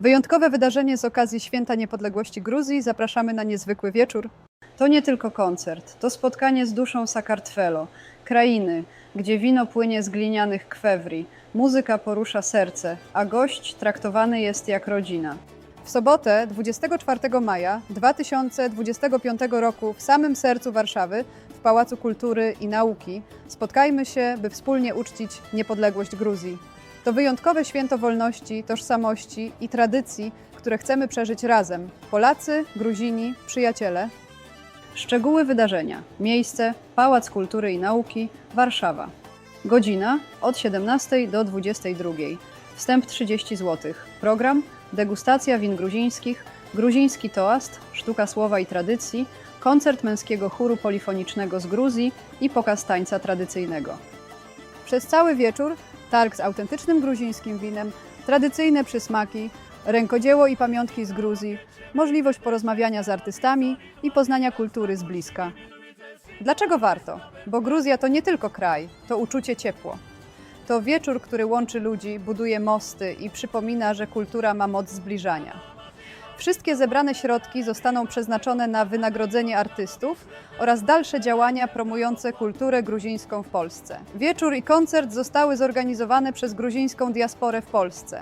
Wyjątkowe wydarzenie z okazji Święta Niepodległości Gruzji zapraszamy na niezwykły wieczór. To nie tylko koncert, to spotkanie z duszą Sakartvelo, krainy, gdzie wino płynie z glinianych kwewri, muzyka porusza serce, a gość traktowany jest jak rodzina. W sobotę 24 maja 2025 roku w samym sercu Warszawy, w Pałacu Kultury i Nauki, spotkajmy się, by wspólnie uczcić niepodległość Gruzji. To wyjątkowe święto wolności, tożsamości i tradycji, które chcemy przeżyć razem Polacy, Gruzini, przyjaciele. Szczegóły wydarzenia. Miejsce Pałac Kultury i Nauki, Warszawa. Godzina od 17 do 22. Wstęp 30 zł. Program degustacja win gruzińskich, gruziński toast, sztuka słowa i tradycji, koncert męskiego chóru polifonicznego z Gruzji i pokaz tańca tradycyjnego. Przez cały wieczór targ z autentycznym gruzińskim winem, tradycyjne przysmaki, rękodzieło i pamiątki z Gruzji, możliwość porozmawiania z artystami i poznania kultury z bliska. Dlaczego warto? Bo Gruzja to nie tylko kraj, to uczucie ciepło. To wieczór, który łączy ludzi, buduje mosty i przypomina, że kultura ma moc zbliżania. Wszystkie zebrane środki zostaną przeznaczone na wynagrodzenie artystów oraz dalsze działania promujące kulturę gruzińską w Polsce. Wieczór i koncert zostały zorganizowane przez gruzińską diasporę w Polsce.